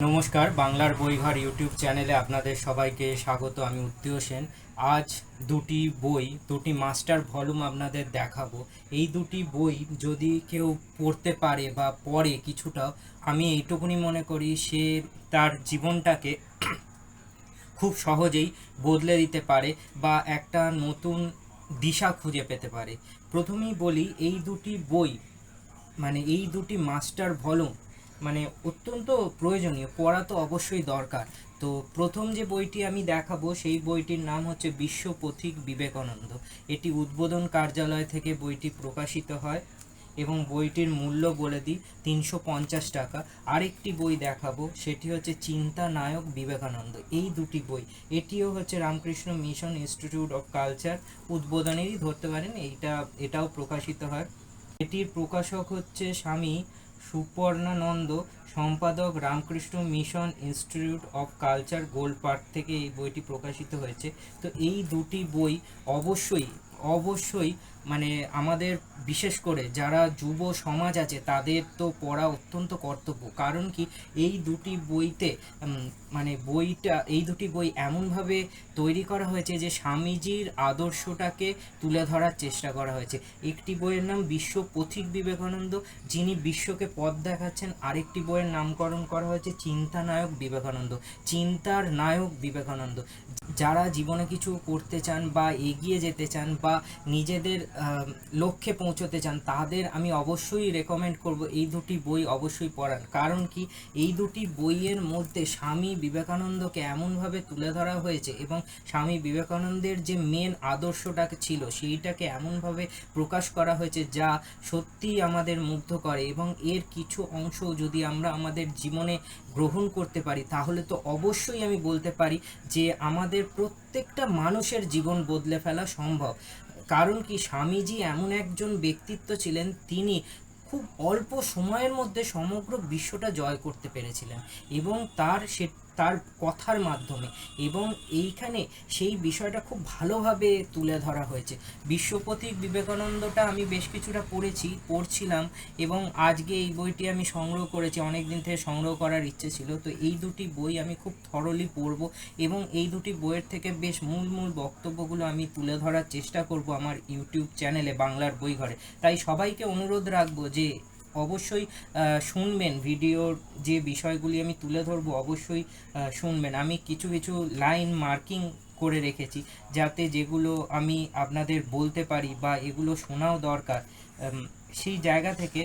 নমস্কার, বাংলার বইঘর ইউটিউব চ্যানেলে আপনাদের সবাইকে স্বাগত, আমি উত্তীয় সেন। আজ দুটি বই, দুটি মাস্টার ভলিউম আপনাদের দেখাবো। এই দুটি বই যদি কেউ পড়তে পারে বা পড়ে কিছুটা, আমি এইটুকুনি মনে করি সে তার জীবনটাকে খুব সহজেই বদলে দিতে পারে বা একটা নতুন দিশা খুঁজে পেতে পারে। প্রথমেই বলি, এই দুটি বই মানে এই দুটি মাস্টার ভলুম মানে অত্যন্ত প্রয়োজনীয়, পড়া তো অবশ্যই দরকার। তো প্রথম যে বইটি আমি দেখাবো, সেই বইটির নাম হচ্ছে বিশ্ব পথিক বিবেকানন্দ। এটি উদ্বোধন কার্যালয় থেকে বইটি প্রকাশিত হয় এবং বইটির মূল্য বলে দিই, তিনশো পঞ্চাশ টাকা। আরেকটি বই দেখাবো, সেটি হচ্ছে চিন্তা নায়ক বিবেকানন্দ। এই দুটি বই, এটিও হচ্ছে Ramakrishna Mission Institute of Culture, উদ্বোধনেরই ধরতে পারেন, এইটা, এটাও প্রকাশিত হয়। এটির প্রকাশক হচ্ছে স্বামী সুপর্ণানন্দ, সম্পাদক Ramakrishna Mission Institute of Culture Gol Park থেকে এই বইটি প্রকাশিত হয়েছে। তো এই দুটি বই অবশ্যই অবশ্যই মানে আমাদের বিশেষ করে যারা যুব সমাজ আছে, তাদের তো পড়া অত্যন্ত কর্তব্য। কারণ কি? এই দুটি বইতে মানে বইটা, এই দুটি বই এমনভাবে তৈরি করা হয়েছে যে স্বামীজির আদর্শটাকে তুলে ধরার চেষ্টা করা হয়েছে। একটি বইয়ের নাম বিশ্ব পথিক বিবেকানন্দ, যিনি বিশ্বকে পথ দেখাচ্ছেন। আরেকটি বইয়ের নামকরণ করা হয়েছে চিন্তা নায়ক বিবেকানন্দ, চিন্তার নায়ক বিবেকানন্দ। যারা জীবনে কিছু করতে চান বা এগিয়ে যেতে চান বা নিজেদের লক্ষ্যে পৌঁছতে চান, তাদের আমি অবশ্যই রেকমেন্ড করব এই দুটি বই অবশ্যই পড়ার। কারণ কি? এই দুটি বইয়ের মধ্যে স্বামী বিবেকানন্দকে এমনভাবে তুলে ধরা হয়েছে এবং স্বামী বিবেকানন্দের যে মেন আদর্শটা ছিল, সেইটাকে এমনভাবে প্রকাশ করা হয়েছে যা সত্যিই আমাদের মুগ্ধ করে এবং এর কিছু অংশ যদি আমরা আমাদের জীবনে গ্রহণ করতে পারি, তাহলে তো অবশ্যই আমি বলতে পারি যে আমাদের প্রত্যেকটা মানুষের জীবন বদলে ফেলা সম্ভব। কারণ কি স্বামীজি এমন একজন ব্যক্তিত্ব ছিলেন, তিনি খুব অল্প সময়ের মধ্যে সমগ্র বিশ্বটা জয় করতে পেরেছিলেন এবং তার সে তার কথার মাধ্যমে। এবং এইখানে সেই বিষয়টা খুব ভালোভাবে তুলে ধরা হয়েছে। বিশ্বপথিক বিবেকানন্দটা আমি বেশ কিছুটা পড়েছি, পড়ছিলাম এবং আজকে এই বইটি আমি সংগ্রহ করেছি অনেক দিন থেকে সংগ্রহ করার ইচ্ছে ছিল। তো এই দুটি বই আমি খুব থরলি পড়ব এবং এই দুটি বইয়ের থেকে বেশ মূল মূল বক্তব্যগুলো আমি তুলে ধরার চেষ্টা করব আমার ইউটিউব চ্যানেলে, বাংলার বই ঘরে। তাই সবাইকে অনুরোধ রাখব যে অবশ্যই শুনবেন। ভিডিওর যে বিষয়গুলি আমি তুলে ধরবো, অবশ্যই শুনবেন। আমি কিছু কিছু লাইন মার্কিং করে রেখেছি, যাতে যেগুলো আমি আপনাদের বলতে পারি বা এগুলো শোনাও দরকার। সেই জায়গা থেকে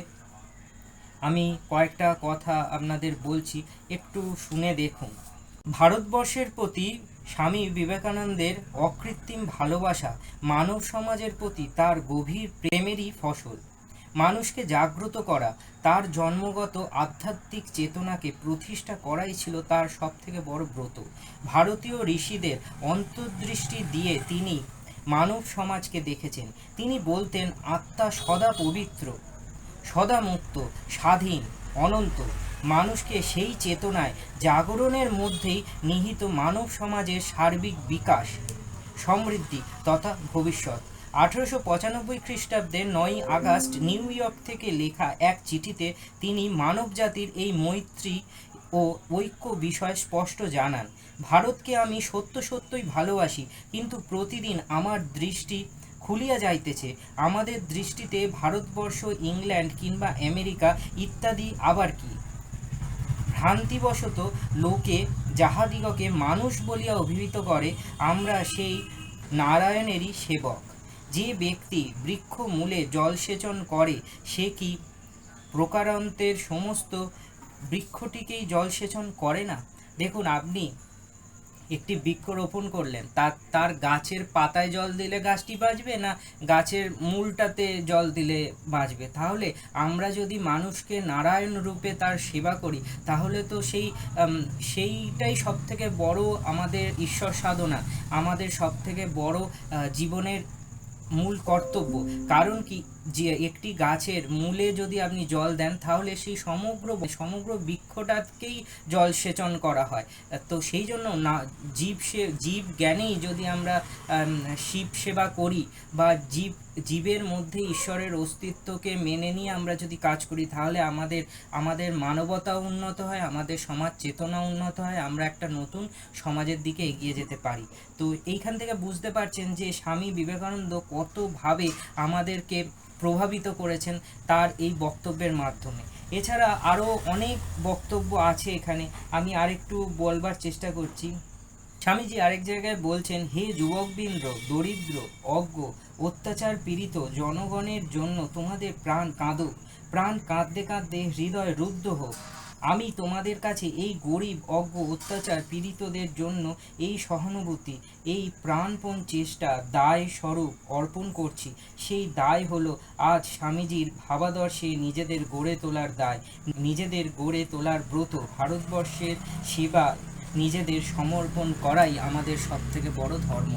আমি কয়েকটা কথা আপনাদের বলছি, একটু শুনে দেখুন। ভারতবর্ষের প্রতি স্বামী বিবেকানন্দের অকৃত্রিম ভালোবাসা মানব সমাজের প্রতি তার গভীর প্রেমেরই ফসল। মানুষকে জাগ্রত করা, তার জন্মগত আধ্যাত্মিক চেতনাকে প্রতিষ্ঠা করাই ছিল তার সবথেকে বড় ব্রত। ভারতীয় ঋষিদের অন্তর্দৃষ্টি দিয়ে তিনি মানব সমাজকে দেখেছেন। তিনি বলতেন, আত্মা সদা পবিত্র, সদা মুক্ত, স্বাধীন, অনন্ত। মানুষকে সেই চেতনায় জাগরণের মধ্যেই নিহিত মানব সমাজের সার্বিক বিকাশ, সমৃদ্ধি তথা ভবিষ্যৎ। আঠেরোশো পঁচানব্বই খ্রিস্টাব্দের নয়ই আগস্ট নিউ ইয়র্ক থেকে লেখা এক চিঠিতে তিনি মানবজাতির এই মৈত্রী ও ঐক্য বিষয় স্পষ্ট জানান, ভারতকে আমি সত্য সত্যই ভালোবাসি, কিন্তু প্রতিদিন আমার দৃষ্টি খুলিয়া যাইতেছে। আমাদের দৃষ্টিতে ভারতবর্ষ, ইংল্যান্ড কিংবা আমেরিকা ইত্যাদি আবার কি? ভ্রান্তিবশত লোকে যাহাদিগকে মানুষ বলিয়া অভিহিত করে, আমরা সেই নারায়ণেরই সেবক। যে ব্যক্তি বৃক্ষ মূলে জলসেচন করে, সে কি প্রকারান্তের সমস্ত বৃক্ষটিকেই জলসেচন করে না? দেখুন, আপনি একটি বৃক্ষ রোপণ করলেন তার তার গাছের পাতায় জল দিলে গাছটি বাঁচবে না গাছের মূলটাতে জল দিলে বাঁচবে? তাহলে আমরা যদি মানুষকে নারায়ণ রূপে তার সেবা করি, তাহলে তো সেই সেইটাই সব থেকে বড় আমাদের ঈশ্বর সাধনা, আমাদের সবথেকে বড় জীবনের মূল কর্তব্য। কারণ কি? যে একটি গাছের মূলে যদি আপনি জল দেন তাহলে সেই সমগ্র সমগ্র বৃক্ষটাকেই জল সেচন করা হয়। তো সেই জন্য না জীব সে জীব জ্ঞানেই যদি আমরা আম, শিব সেবা করি বা জীব জীবের মধ্যে ঈশ্বরের অস্তিত্বকে মেনে নিয়ে আমরা যদি কাজ করি তাহলে আমাদের আমাদের মানবতা উন্নত হয় আমাদের সমাজ চেতনা উন্নত হয় আমরা একটা নতুন সমাজের দিকে এগিয়ে যেতে পারি। তো এইখান থেকে বুঝতে পারছেন যে স্বামী বিবেকানন্দ কতভাবে আমাদেরকে প্রভাবিত করেছেন তার এই বক্তব্যের মাধ্যমে। এছাড়া আরও অনেক বক্তব্য আছে এখানে। আমি আরেকটু বলবার চেষ্টা করছি। স্বামীজি আরেক জায়গায় বলছেন, হে যুবকবৃন্দ, দরিদ্র, অজ্ঞ, অত্যাচার পীড়িত জনগণের জন্য তোমাদের প্রাণ কাঁদুক। প্রাণ কাঁদতে কাঁদতে হৃদয় রুদ্ধ হোক। আমি তোমাদের কাছে এই গরিব, অজ্ঞ, অত্যাচার পীড়িতদের জন্য এই সহানুভূতি, এই প্রাণপণ চেষ্টা দায় স্বরূপ অর্পণ করছি। সেই দায় হলো আজ স্বামীজির ভাবাদর্শে নিজেদের গড়ে তোলার দায়, নিজেদের গড়ে তোলার ব্রত, ভারতবর্ষের সেবা, নিজেদের সমর্পণ করাই আমাদের সবথেকে বড় ধর্ম।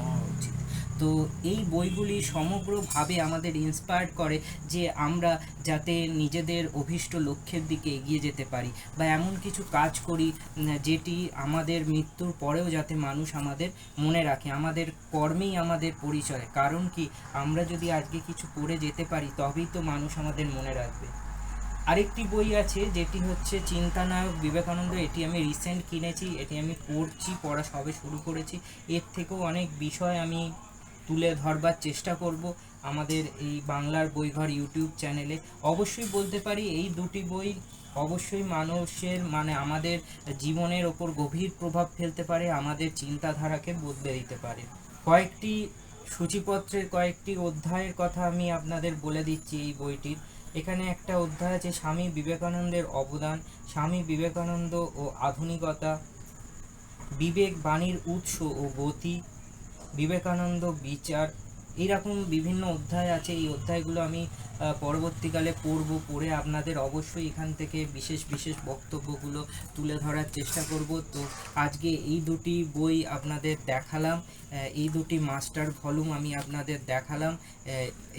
তো এই বইগুলি সমগ্রভাবে আমাদের ইন্সপায়ার্ড করে যে আমরা যাতে নিজেদের অভীষ্ট লক্ষ্যের দিকে এগিয়ে যেতে পারি বা এমন কিছু কাজ করি যেটি আমাদের মৃত্যুর পরেও যাতে মানুষ আমাদের মনে রাখে, আমাদের কর্মেই আমাদের পরিচয়। কারণ কি? আমরা যদি আজকে কিছু করে যেতে পারি, তবেই তো মানুষ আমাদের মনে রাখবে। আরেকটি বই আছে, যেটি হচ্ছে চিন্তানায়ক বিবেকানন্দ। এটি আমি রিসেন্ট কিনেছি, এটি আমি পড়ছি, পড়া সবে শুরু করেছি। এর থেকেও অনেক বিষয় আমি তুলে ধরবার চেষ্টা করব আমাদের এই বাংলার বইঘর ইউটিউব চ্যানেলে। অবশ্যই বলতে পারি এই দুটি বই অবশ্যই মানুষের মানে আমাদের জীবনের ওপর গভীর প্রভাব ফেলতে পারে, আমাদের চিন্তাধারাকে বদলে দিতে পারে। কয়েকটি সূচিপত্রের, কয়েকটি অধ্যায়ের কথা আমি আপনাদের বলে দিচ্ছি এই বইটির। এখানে একটা অধ্যায় আছে, স্বামী বিবেকানন্দের অবদান। স্বামী বিবেকানন্দ ও আধুনিকতা, বিবেক বাণীর উৎস ও গতি। বিবেকানন্দ বিচার এইরকম বিভিন্ন অধ্যায় আছে। এই অধ্যায়গুলো আমি পরবর্তীকালে পড়ব, পড়ে আপনাদের অবশ্যই এখান থেকে বিশেষ বিশেষ বক্তব্যগুলো তুলে ধরার চেষ্টা করব। তো আজকে এই দুটি বই আপনাদের দেখালাম এই দুটি মাস্টার ভলিউম আমি আপনাদের দেখালাম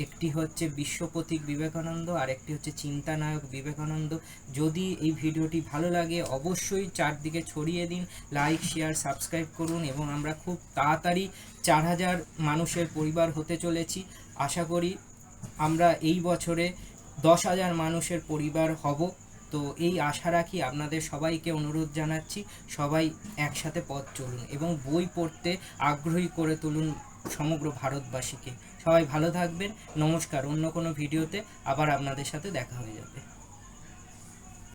একটি হচ্ছে বিশ্বপথিক বিবেকানন্দ, আর একটি হচ্ছে চিন্তানায়ক বিবেকানন্দ। যদি এই ভিডিওটি ভালো লাগে, অবশ্যই চারদিকে ছড়িয়ে দিন, লাইক, শেয়ার, সাবস্ক্রাইব করুন, এবং আমরা খুব তাড়াতাড়ি চার হাজার মানুষের পরিবার হতে চলেছি। আশা করি আমরা এই বছরে দশ হাজার মানুষের পরিবার হব। তো এই আশা রাখি আপনাদের সবাইকে অনুরোধ জানাচ্ছি, সবাই একসাথে পথ চলুন এবং বই পড়তে আগ্রহী করে তুলুন সমগ্র ভারতবাসীকে। সবাই ভালো থাকবেন, নমস্কার, অন্য কোনো ভিডিওতে আবার আপনাদের সাথে দেখা হয়ে যাবে।